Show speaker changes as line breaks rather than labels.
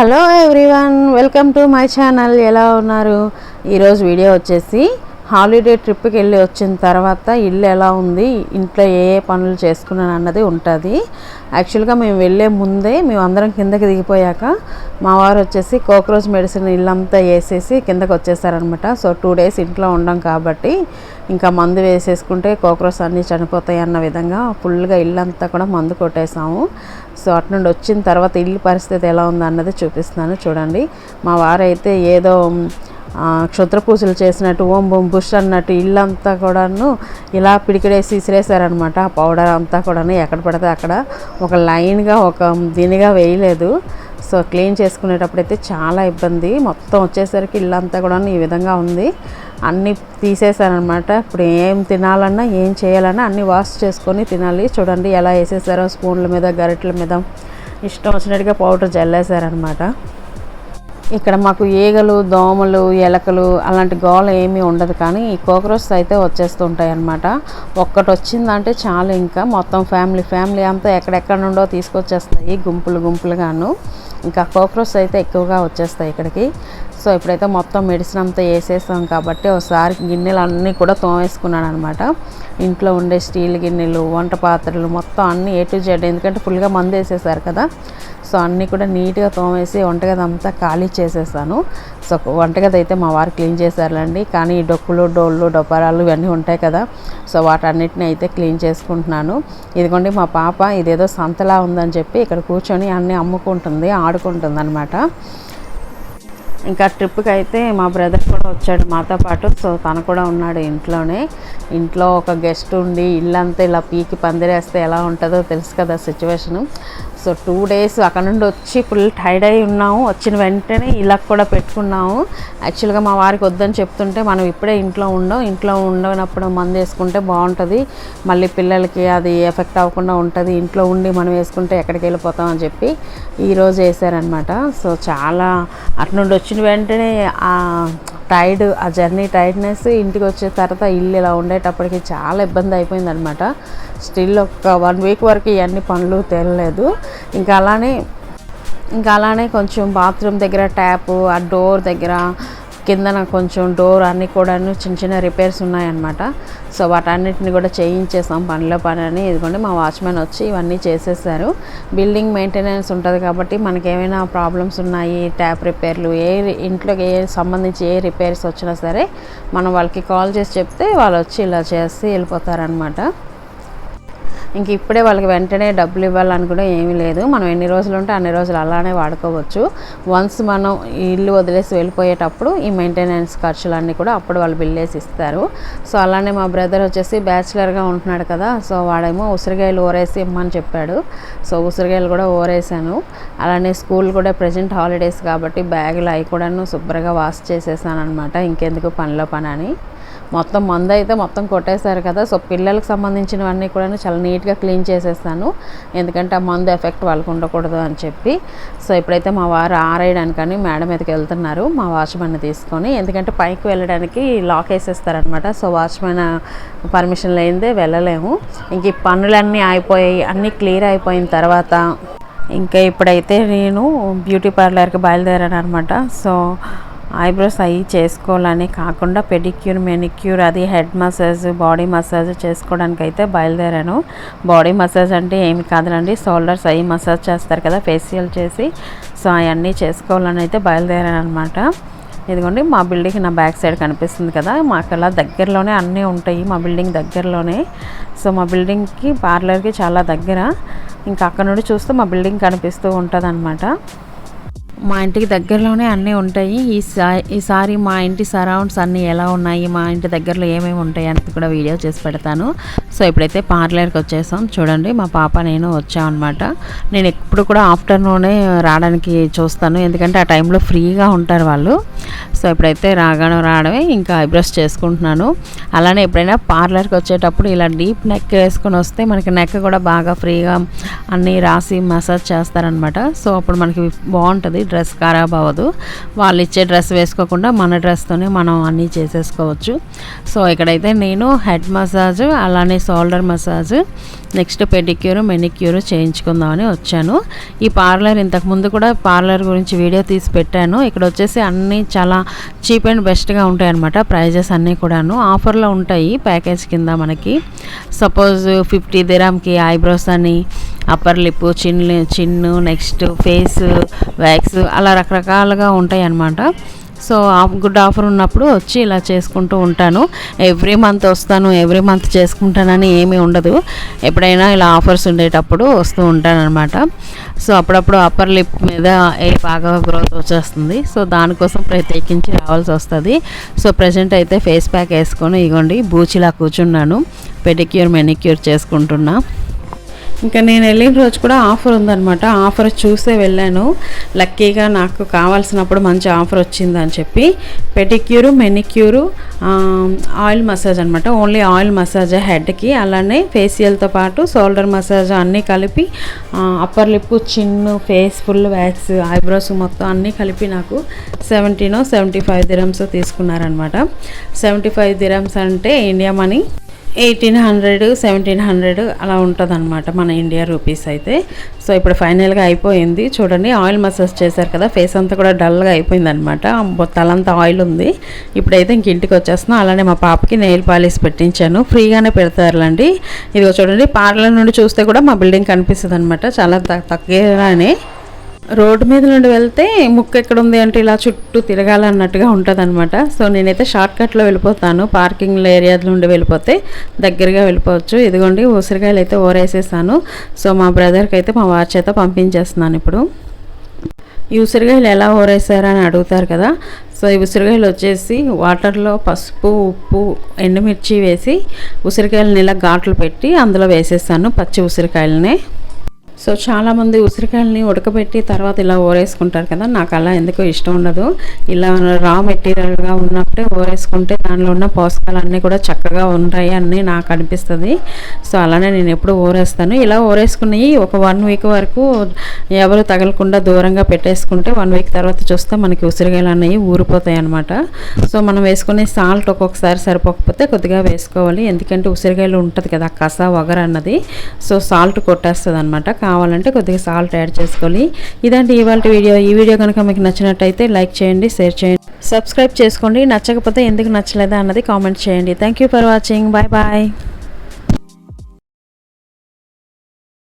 Hello everyone welcome to my channel. ఎలా ఉన్నారు? ఈరోజు వీడియో వచ్చేసి హాలిడే ట్రిప్కి వెళ్ళి వచ్చిన తర్వాత ఇల్లు ఎలా ఉంది ఇంట్లో ఏ ఏ పనులు చేసుకున్నాను అన్నది ఉంటుంది. యాక్చువల్గా మేము వెళ్ళే ముందే మేము అందరం కిందకి దిగిపోయాక మా వారు వచ్చేసి కోక్రోచ్ మెడిసిన్ ఇల్లంతా వేసేసి కిందకి వచ్చేసారనమాట సో టూ డేస్ ఇంట్లో ఉండం కాబట్టి ఇంకా మందు వేసేసుకుంటే కోక్రోచ్ అన్నీ చనిపోతాయి అన్న విధంగా ఫుల్గా ఇల్లంతా కూడా మందు కొట్టేసాము సో అటునుండి వచ్చిన తర్వాత ఇల్లు పరిస్థితి ఎలా ఉంది అన్నది చూపిస్తున్నాను చూడండి. మా వారైతే ఏదో క్షుద్ర పూజలు చేసినట్టు ఓం బొం బుష్ అన్నట్టు ఇల్లంతా కూడాను ఇలా పిడికిడేసి విసిరేసారనమాట ఆ పౌడర్ అంతా కూడాను ఎక్కడ పడితే అక్కడ. ఒక లైన్గా ఒక దీనిగా వేయలేదు. సో క్లీన్ చేసుకునేటప్పుడు అయితే చాలా ఇబ్బంది. మొత్తం వచ్చేసరికి ఇల్లంతా కూడా ఈ విధంగా ఉంది. అన్నీ తీసేసారనమాట ఇప్పుడు ఏం తినాలన్నా ఏం చేయాలన్నా అన్నీ వాష్ చేసుకొని తినాలి. చూడండి ఎలా వేసేసారో స్పూన్ల మీద గరిటెల మీద. ఇష్టం వచ్చినట్టుగా పౌడర్ జల్లేసారనమాట ఇక్కడ మాకు ఈగలు దోమలు ఎలకలు అలాంటి గోల ఏమీ ఉండదు కానీ ఈ కోక్రోచ్ అయితే వచ్చేస్తుంటాయి అన్నమాట ఒక్కటి వచ్చిందంటే చాలు ఇంకా. మొత్తం ఫ్యామిలీ ఫ్యామిలీ అంతా ఎక్కడెక్కడ నుండో తీసుకొచ్చేస్తాయి గుంపులు గుంపులుగాను. ఇంకా కోక్రోచ్ అయితే ఎక్కువగా వచ్చేస్తాయి ఇక్కడికి. సో ఇప్పుడైతే మొత్తం మెడిసిన్ అంతా వేసేస్తాం కాబట్టి ఒకసారి గిన్నెలు అన్నీ కూడా తోమేసుకున్నాను అనమాట ఇంట్లో ఉండే స్టీల్ గిన్నెలు వంట పాత్రలు మొత్తం అన్నీ ఏ టు జెడ్ ఎందుకంటే ఫుల్గా మందు వేసేసారు కదా. సో అన్నీ కూడా నీట్గా తోమేసి వంటగది అంతా ఖాళీ చేసేసాను. సో వంటగది అయితే మా వారు క్లీన్ చేశారులేండి. కానీ డొక్కులు డోళ్ళు డొప్పరాలు ఇవన్నీ ఉంటాయి కదా. సో వాటన్నిటిని అయితే క్లీన్ చేసుకుంటున్నాను. ఇదిగోండి మా పాప ఇదేదో సంతలా ఉందని చెప్పి ఇక్కడ కూర్చొని అన్నీ అమ్ముకుంటుంది ఆడుకుంటుంది అనమాట ఇంకా ట్రిప్కి అయితే మా బ్రదర్ కూడా వచ్చాడు మాతో పాటు. సో తను కూడా ఉన్నాడు ఇంట్లోనే. ఇంట్లో ఒక గెస్ట్ ఉండి ఇల్లంతా ఇలా పీకి పందిరేస్తే ఎలా ఉంటుందో తెలుసు కదా సిచ్యువేషను. సో టూ డేస్ అక్కడ నుండి వచ్చి ఫుల్ టైర్డ్ అయి ఉన్నాము. వచ్చిన వెంటనే ఇలా కూడా పెట్టుకున్నాము. యాక్చువల్గా మా వారికి వద్దని చెప్తుంటే మనం ఇప్పుడే ఇంట్లో ఉండం. ఇంట్లో ఉండనప్పుడు మందు వేసుకుంటే బాగుంటుంది. మళ్ళీ పిల్లలకి అది ఎఫెక్ట్ అవ్వకుండా ఉంటుంది. ఇంట్లో ఉండి మనం వేసుకుంటే ఎక్కడికి వెళ్ళిపోతాం అని చెప్పి ఈరోజు వేసారనమాట సో చాలా అటు నుండి వచ్చిన వెంటనే ఆ టైర్డ్ ఆ జర్నీ టైర్డ్నెస్ ఇంటికి వచ్చే తర్వాత ఇల్లు ఇలా ఉండేటప్పటికి చాలా ఇబ్బంది అయిపోయిందనమాట స్టిల్ ఒక వన్ వీక్ వరకు ఇవన్నీ పనులు తేలలేదు. ఇంకా అలానే ఇంకా అలానే కొంచెం బాత్రూమ్ దగ్గర ట్యాప్ ఆ డోర్ దగ్గర కిందన కొంచెం డోర్ అన్నీ కూడా చిన్న చిన్న రిపేర్స్ ఉన్నాయన్నమాట. సో వాటన్నిటిని కూడా చేయించేసాం పనిలో పని అని. ఇదిగోండి మా వాచ్మెన్ వచ్చి ఇవన్నీ చేసేసారు. బిల్డింగ్ మెయింటెనెన్స్ ఉంటుంది కాబట్టి మనకి ఏమైనా ప్రాబ్లమ్స్ ఉన్నాయి ట్యాప్ రిపేర్లు ఏ ఇంట్లోకి ఏ సంబంధించి ఏ రిపేర్స్ వచ్చినా సరే మనం వాళ్ళకి కాల్ చేసి చెప్తే వాళ్ళు వచ్చి ఇలా చేసి వెళ్ళిపోతారనమాట ఇంక ఇప్పుడే వాళ్ళకి వెంటనే డబ్బులు ఇవ్వాలని కూడా ఏమీ లేదు. మనం ఎన్ని రోజులు ఉంటే అన్ని రోజులు అలానే వాడుకోవచ్చు. వన్స్ మనం ఇల్లు వదిలేసి వెళ్ళిపోయేటప్పుడు ఈ మెయింటెనెన్స్ ఖర్చులన్నీ కూడా అప్పుడు వాళ్ళు బిల్ వేసి ఇస్తారు. సో అలానే మా బ్రదర్ వచ్చేసి బ్యాచిలర్గా ఉంటున్నాడు కదా సో వాడేమో ఉసిరికాయలు ఓరేసి ఇమ్మని చెప్పాడు. సో ఉసిరికాయలు కూడా ఊరేసాను అలానే స్కూల్ కూడా ప్రజెంట్ హాలిడేస్ కాబట్టి బ్యాగులు అవి కూడాను శుభ్రంగా వాష్ చేసేసాను అనమాట ఇంకెందుకు పనిలో పని అని. మొత్తం మందు అయితే మొత్తం కొట్టేశారు కదా. సో పిల్లలకు సంబంధించినవన్నీ కూడా చాలా నీట్గా క్లీన్ చేసేస్తాను. ఎందుకంటే ఆ మందు ఎఫెక్ట్ వాళ్ళకు ఉండకూడదు అని చెప్పి. సో ఇప్పుడైతే మా వారు ఆరేయడానికని మేడం మీదకి వెళ్తున్నారు. మా వాచ్మెన్ తీసుకొని. ఎందుకంటే పైకి వెళ్ళడానికి లాక్ వేసేస్తారనమాట సో వాచ్మెన్ పర్మిషన్ లేనిదే వెళ్ళలేము. ఇంక ఈ పనులన్నీ అయిపోయాయి. అన్నీ క్లియర్ అయిపోయిన తర్వాత ఇంకా ఇప్పుడైతే నేను బ్యూటీ పార్లర్కి బయలుదేరాను అనమాట సో ఐబ్రోస్ అవి చేసుకోవాలని కాకుండా పెడిక్యూర్ మెనిక్యూర్ అది హెడ్ మసాజ్ బాడీ మసాజ్ చేసుకోవడానికి అయితే బయలుదేరాను. బాడీ మసాజ్ అంటే ఏమి కాదులండి షోల్డర్స్ అవి మసాజ్ చేస్తారు కదా ఫేషియల్ చేసి. సో అవన్నీ చేసుకోవాలని అయితే బయలుదేరాను అనమాట ఇదిగోండి మా బిల్డింగ్ నా బ్యాక్ సైడ్ కనిపిస్తుంది కదా మాకు అలా దగ్గరలోనే అన్నీ ఉంటాయి మా బిల్డింగ్ దగ్గరలోనే. సో మా బిల్డింగ్కి పార్లర్కి చాలా దగ్గర. ఇంకా అక్కడ నుండి చూస్తే మా బిల్డింగ్ కనిపిస్తూ ఉంటుంది మా ఇంటికి దగ్గరలోనే అన్నీ ఉంటాయి. ఈసా ఈసారి మా ఇంటి సరౌండ్స్ అన్నీ ఎలా ఉన్నాయి? మా ఇంటి దగ్గరలో ఏమేమి ఉంటాయి? అని కూడా వీడియో చేసి పెడతాను. సో ఇప్పుడైతే పార్లర్కి వచ్చేసాం. చూడండి మా పాప నేను వచ్చామన్నమాట అనమాట నేను ఎప్పుడు కూడా ఆఫ్టర్నూనే రావడానికి చూస్తాను. ఎందుకంటే ఆ టైంలో ఫ్రీగా ఉంటారు వాళ్ళు. సో ఇప్పుడైతే రాగానే రావడమే ఇంకా ఐబ్రోస్ చేసుకుంటున్నాను. అలానే ఎప్పుడైనా పార్లర్కి వచ్చేటప్పుడు ఇలా డీప్ నెక్ వేసుకొని వస్తే మనకి నెక్ కూడా బాగా ఫ్రీగా అన్నీ రాసి మసాజ్ చేస్తారనమాట సో అప్పుడు మనకి బాగుంటుంది. డ్రెస్ ఖరాబ్ అవ్వదు. వాళ్ళు ఇచ్చే డ్రెస్ వేసుకోకుండా మన డ్రెస్తోనే మనం అన్నీ చేసేసుకోవచ్చు. సో ఇక్కడైతే నేను హెడ్ మసాజ్ అలానే shoulder massage next pedicure manicure చేయించుకుందామని వచ్చాను. ఈ పార్లర్ ఇంతకుముందు కూడా పార్లర్ గురించి వీడియో తీసి పెట్టాను. ఇక్కడ వచ్చేసి అన్నీ చాలా చీప్ అండ్ బెస్ట్గా ఉంటాయి అనమాట ప్రైజెస్ అన్నీ కూడాను. ఆఫర్లో ఉంటాయి ప్యాకేజ్ కింద మనకి. సపోజ్ ఫిఫ్టీ దిరామ్కి ఐబ్రోస్ అని upper lip chin chin next face wax అలా రకరకాలుగా ఉంటాయి అన్నమాట సో ఆఫ్ గుడ్ ఆఫర్ ఉన్నప్పుడు వచ్చి ఇలా చేసుకుంటూ ఉంటాను. ఎవ్రీ మంత్ వస్తాను ఎవ్రీ మంత్ చేసుకుంటానని ఏమీ ఉండదు. ఎప్పుడైనా ఇలా ఆఫర్స్ ఉండేటప్పుడు వస్తూ ఉంటాను అనమాట సో అప్పుడప్పుడు అప్పర్ లిప్ మీద ఏ బాగా గ్రోత్ వచ్చేస్తుంది. సో దానికోసం ప్రత్యేకించి రావాల్సి వస్తుంది. సో ప్రజెంట్ అయితే ఫేస్ ప్యాక్ వేసుకొని ఇగోండి బూచిలా కూర్చున్నాను. పెడిక్యూర్ మెనిక్యూర్ చేసుకుంటున్నా. ఇంకా నేను వెళ్ళిన రోజు కూడా ఆఫర్ ఉందనమాట ఆఫర్ చూసే వెళ్ళాను. లక్కీగా నాకు కావాల్సినప్పుడు మంచి ఆఫర్ వచ్చిందని చెప్పి. పెటిక్యూరు మెనిక్యూరు ఆయిల్ మసాజ్ అనమాట ఓన్లీ ఆయిల్ మసాజ్ హెడ్కి. అలానే ఫేషియల్తో పాటు షోల్డర్ మసాజ్ అన్నీ కలిపి upper lip chin face full wax eyebrows మొత్తం అన్నీ కలిపి నాకు సెవెంటీనో సెవెంటీ ఫైవ్ దిరమ్స్ తీసుకున్నారనమాట సెవెంటీ ఫైవ్ దిరమ్స్ అంటే India money. Eighteen hundred seventeen hundred అలా ఉంటుంది అనమాట మన ఇండియా రూపీస్ అయితే. సో ఇప్పుడు ఫైనల్గా అయిపోయింది. చూడండి ఆయిల్ మసాజ్ చేశారు కదా ఫేస్ అంతా కూడా డల్గా అయిపోయింది అనమాట తలంతా ఆయిల్ ఉంది. ఇప్పుడైతే ఇంక ఇంటికి వచ్చేస్తున్నాం. అలానే మా పాపకి నెయిల్ పాలిష్ పెట్టించాను. ఫ్రీగానే పెడతారులండి. ఇదిగో చూడండి పార్లర్ నుండి చూస్తే కూడా మా బిల్డింగ్ కనిపిస్తుంది అనమాట చాలా తక్కువగానే రోడ్డు మీద నుండి వెళ్తే ముక్కు ఎక్కడ ఉంది అంటే ఇలా చుట్టూ తిరగాలన్నట్టుగా ఉంటుంది అనమాట సో నేనైతే షార్ట్ కట్లో వెళ్ళిపోతాను. పార్కింగ్ ఏరియా నుండి వెళ్ళిపోతే దగ్గరగా వెళ్ళిపోవచ్చు. ఇదిగోండి ఉసిరికాయలు అయితే ఓరేసేసాను. సో మా బ్రదర్కి అయితే మా వారి చేత పంపించేస్తున్నాను ఇప్పుడు. ఈ ఉసిరికాయలు ఎలా ఓరేసారని అడుగుతారు కదా. సో ఈ ఉసిరికాయలు వచ్చేసి వాటర్లో పసుపు ఉప్పు ఎండుమిర్చి వేసి ఉసిరికాయలని ఇలా ఘాట్లు పెట్టి అందులో వేసేసాను పచ్చి ఉసిరికాయలనే. సో చాలామంది ఉసిరికాయలని ఉడకబెట్టి తర్వాత ఇలా ఓరేసుకుంటారు కదా నాకు అలా ఎందుకో ఇష్టం ఉండదు. ఇలా రా మెటీరియల్గా ఉన్నప్పుడే ఓరేసుకుంటే దానిలో ఉన్న పోషకాలన్నీ కూడా చక్కగా ఉంటాయి అని నాకు అనిపిస్తుంది. సో అలానే నేను ఎప్పుడు ఓరేస్తాను. ఇలా ఓరేసుకుని ఒక వన్ వీక్ వరకు ఎవరు తగలకుండా దూరంగా పెట్టేసుకుంటే వన్ వీక్ తర్వాత చూస్తే మనకి ఉసిరికాయలు అనేవి ఊరిపోతాయి అనమాట సో మనం వేసుకునే సాల్ట్ ఒక్కొక్కసారి సరిపోకపోతే కొద్దిగా వేసుకోవాలి. ఎందుకంటే ఉసిరికాయలు ఉంటుంది కదా కస వగర అన్నది. సో సాల్ట్ కొట్టేస్తుంది అనమాట కావాలంటే కొద్దిగా సాల్ట్ యాడ్ చేసుకోవాలి. ఇదంటే ఇవాళ వీడియో. ఈ వీడియో కనుక మీకు నచ్చినట్టయితే లైక్ చేయండి షేర్ చేయండి సబ్స్క్రైబ్ చేసుకోండి. నచ్చకపోతే ఎందుకు నచ్చలేదా అన్నది కామెంట్ చేయండి. Thank you for watching bye bye